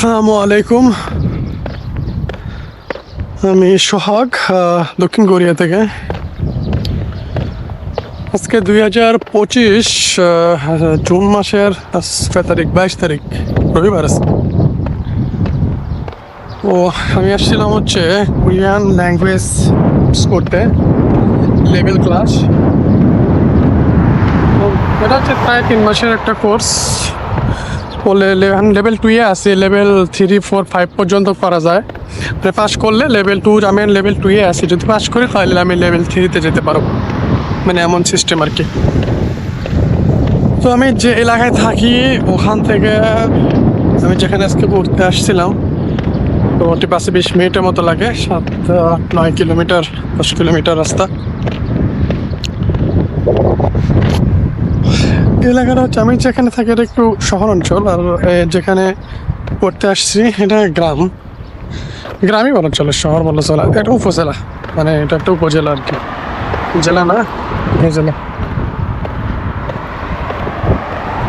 আসসালামু আলাইকুম। আমি সোহাগ দক্ষিণ কোরিয়া থেকে। আজকে দুই হাজার পঁচিশ জুন মাসের কয় তারিখ, বাইশ তারিখ, রবিবার আছে। ও, আমি আসছিলাম হচ্ছে কোরিয়ান ল্যাঙ্গুয়েজ করতে, লেভেল ক্লাস। এটা হচ্ছে প্রায় তিন মাসের একটা কোর্স। বলে লেভেল টুয়ে আছে লেভেল থ্রি ফোর ফাইভ পর্যন্ত করা যায়। মানে পাস করলে লেভেল টু আমি লেভেল টুয়ে আছি যদি পাস করি তাহলে আমি লেভেল থ্রিতে যেতে পারব। মানে এমন সিস্টেম আর কি। তো আমি যে এলাকায় থাকি ওখান থেকে আমি যেখানে আজকে ঘুরতে আসছিলাম তো ওটি পাশে বিশ মিনিটের মতো লাগে সাত আহ, নয় কিলোমিটার দশ কিলোমিটার রাস্তা। এলাকাটা হচ্ছে আমি যেখানে থাকি এটা একটু শহর অঞ্চল আর যেখানে পড়তে আসছি এটা গ্রাম। গ্রামই বলা চলে শহর বলা চলে এটা উপজেলা মানে এটা একটা উপজেলা আর কি। জেলা না? উপজেলা।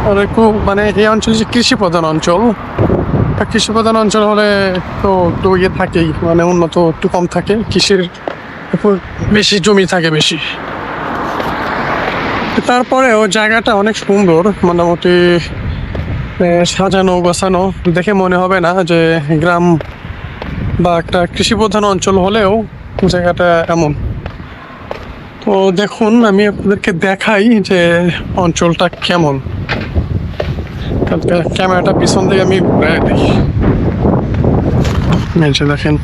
আর একটু মানে এই অঞ্চল যে কৃষি প্রধান অঞ্চল। কৃষি প্রধান অঞ্চল হলে তো একটু ইয়ে থাকেই মানে উন্নত একটু কম থাকে কৃষির উপর বেশি জমি থাকে বেশি। তারপরেও জায়গাটা অনেক সুন্দর, মোটামুটি সাজানো, গোছানো, দেখে মনে হবে না যে গ্রাম বা একটা কৃষি প্রধান অঞ্চল হলেও জায়গাটা এমন। তো দেখুন, আমি আপনাদেরকে দেখাই যে অঞ্চলটা কেমন। ক্যামেরাটা পিছন থেকে আমি দেখি দেখেন।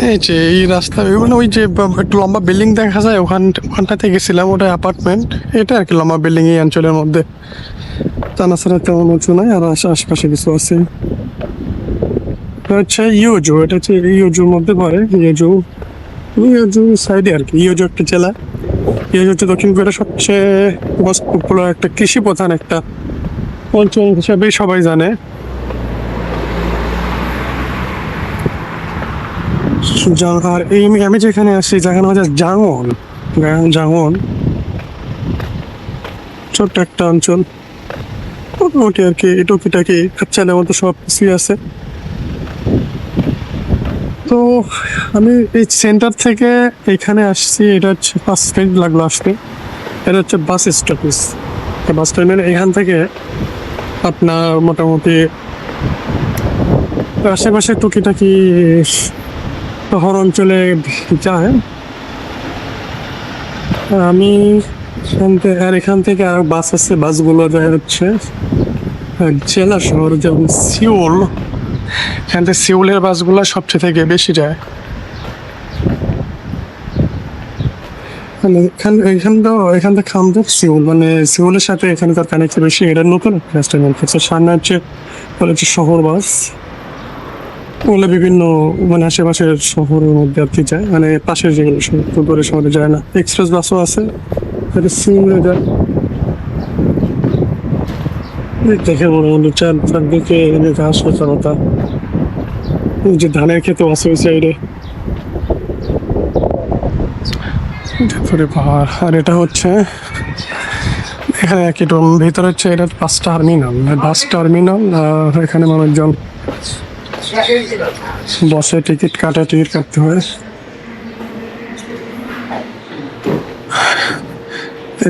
এই যে এই রাস্তা মানে ওই যে একটু লম্বা বিল্ডিং দেখা যায়, ওখান ওখানটাতে গেছিলাম, ওটা অ্যাপার্টমেন্ট এটা আর কি লম্বা বিল্ডিং এই অঞ্চলের মধ্যে। জানাছাড়া তেমন উঁচু নাই, আর আশপাশে কিছু আছে। হচ্ছে ইয়োজু, এটা হচ্ছে ইয়োজুর মধ্যে পড়ে, ইয়োজু। ইয়োজু সাইডে আর কি, ইয়োজু একটা জেলা। ইয়োজু হচ্ছে দক্ষিণ কোরিয়ার সবচেয়ে মোস্ট একটা কৃষি প্রধান একটা অঞ্চল হিসাবে সবাই জানে। আর এই আমি- যেখানে আছি, যেখানে হচ্ছে জাঙ্গন জাঙ্গন, ছোট্ট একটা অঞ্চল। মোটামুটি আর কি, টুকিটাকি ছেলের মতো সব কিছুই আছে। তো আমি এই সেন্টার থেকে এখানে আসছি, এটা হচ্ছে পাঁচ মিনিট লাগল আসতে। এটা হচ্ছে বাস স্টপেজ বাস টার্মিনাল এখান থেকে আপনার মোটামুটি আশেপাশে টুকিটাকি শহর অঞ্চলে যায়। আমি আর এখান থেকে আর বাস আছে, বাসগুলো যায় হচ্ছে জেলা শহর যেমন সিউল। এখান থেকে সিউলের বাসগুলো সবচেয়ে থেকে বেশি যায়। মানে এখান এখান তো এখান থেকে খামদের সিউল মানে সিউলের সাথে এখানে তার কানেক্ট বেশি। এটা নতুন রেস্টুরেন্ট হচ্ছে সামনে হচ্ছে শহর বাস। ওগুলো বিভিন্ন মানে আশেপাশের শহরের মধ্যে আর কি যায়। মানে পাশের যেগুলো শহর, খুব শহরে যায় না। এক্সপ্রেস বাসও আছে। এটা সিমে যায় দেখে মনে হলো চার চারদিকে ঘাস সচলতা যে ধানের ক্ষেতও আছে ওই সাইডে ভেতরে পাহাড়। আর এটা হচ্ছে এখানে একই ভিতরে হচ্ছে এটা বাস টার্মিনাল। বাস টার্মিনাল আর এখানে মানুষজন বসে টিকিট কাটা, টিকিট কাটতে হয়।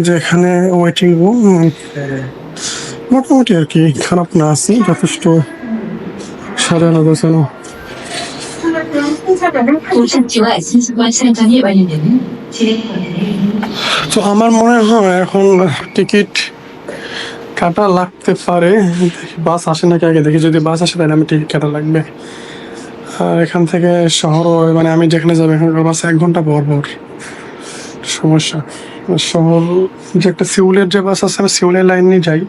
যেখানে ওয়েটিং রুম মোটামুটি আর কি খারাপ না আছে, যথেষ্ট সাজানো গোছানো। তো আমার মনে হয় এখন টিকিট কাটা লাগতে পারে। বাস আসে নাকি আগে দেখি, যদি বাস আসে তাহলে আমি টিকিট কাটা লাগবে। আর এখান থেকে শহর মানে আমি যেখানে যাব, এখানকার বাস এক ঘণ্টা পর পর। সমস্যা। শহর, যে একটা সিউলের যে বাস আছে, আমি সিউলের লাইন নিয়ে যাই।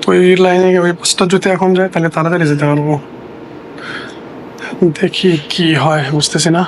তো ওই লাইনে, ওই বাসটা যদি এখন যায়, তাহলে তাড়াতাড়ি যেতে পারব। দেখি কি হয়, বুঝতেছি না।